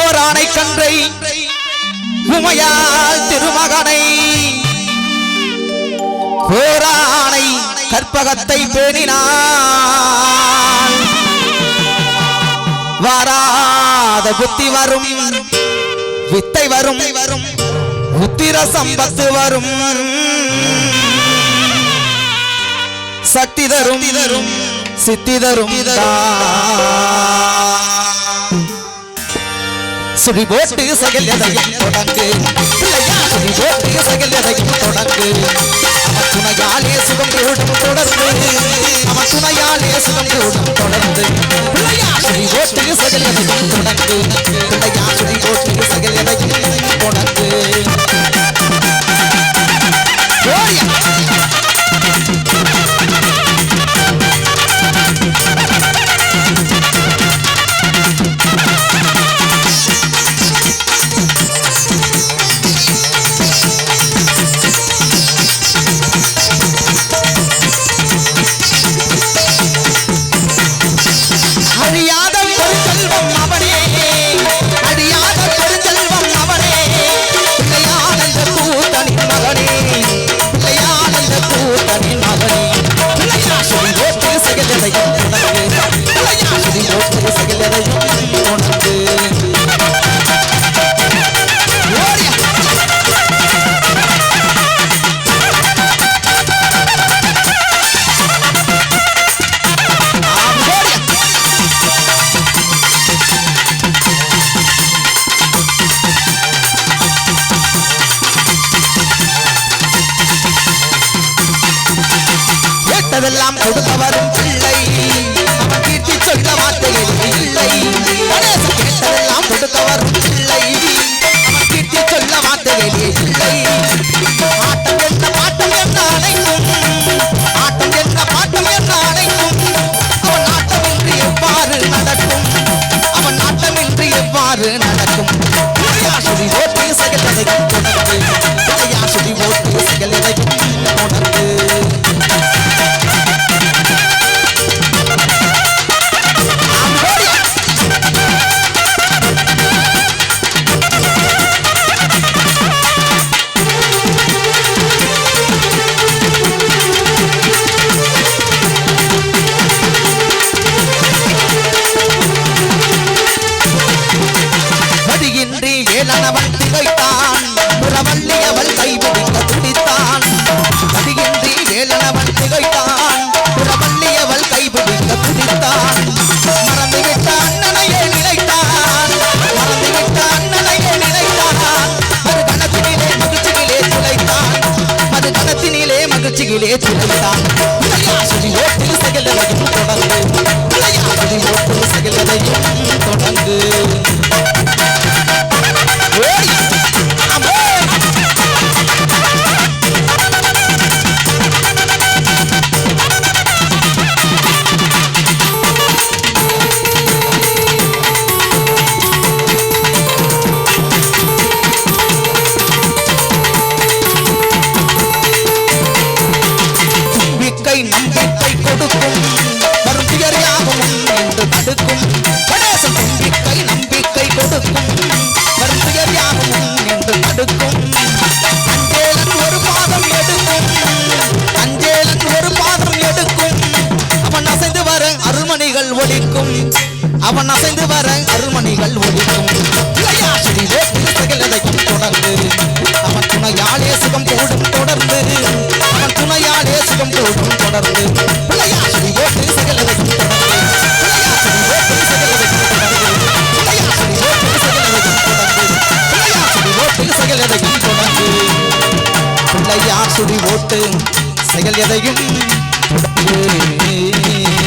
ஓரானை கன்றை உமையால் திருமகனை. ஓரானை கற்பகத்தை பேணினாள். வராத புத்தி வரும் வித்தை வரும் வரும் உத்திர சம்பத்து வரும். சக்தி தரும் சித்தி தரும். சுடி போட்டு சகல் எதையும் தொடங்கு. பிள்ளையா சுடி போட்டு சகல் எதையும் தொடங்கு. அவன் துணையாலே சுகம் கூடும் தொடர்ந்து. அவன் துணையாலே சுகம் கூடும் தொடர்ந்து. பிள்ளையா சுடி போட்டு கேட்டதெல்லாம் கொடுத்தவரும் பிள்ளை. அவன் கீர்த்தி சொல்ல வார்த்தையில் இல்லை. கணேசன் கேட்டதெல்லாம் கொடுத்தவரும் பிள்ளை. அவன் கீர்த்தி சொல்ல வார்த்தையில் இல்லை. ஆட்டம் என்ன பாட்டம் என்ன அனைத்தும் ஆட்டம் என்ன பாட்டம் என்ன அனைத்தும் அவன் ஆட்டமின்றி எவ்வாறு நடக்கும்? அவன் ஆட்டமின்றி எவ்வாறு நடக்கும்? பிள்ளையாசுடி ஓட்டி சகலதையும் வேலனவன் திகைத்தான் புறவள்ளி அவள் கைபிடிக்க துடித்தான். வடியின்றி வேலனவன் திகைத்தான் புறவள்ளி அவள் கைபிடிக்க துடித்தான். மறந்துவிட்ட அண்ணனையே நினைத்தான். மறந்துவிட்ட அண்ணனையே நினைத்தான். அது கணத்தினிலே மகிழ்ச்சியிலே துளைத்தான். அது கணத்தினிலே மகிழ்ச்சியிலே துளைத்தான். நம்பிக்கை கொடுக்கும் வரும் துயர் யாவும் என்று தடுக்கும் கணேசன் நம்பிக்கை நம்பிக்கை கொடுக்கும் வரும் துயர் யாவும் என்று தடுக்கும் அஞ்சேலன் ஒரு பாதம் எடுக்கும் அஞ்சேலன் ஒரு பாதம் எடுக்கும் அவன் அசைந்து வர அருள்மணிகள் ஒழிக்கும் அவன் அசைந்து வர அருள்மணிகள் ஒழிக்கும் சுடி ஓட்டு செயல் எதையும் தொடர்ந்து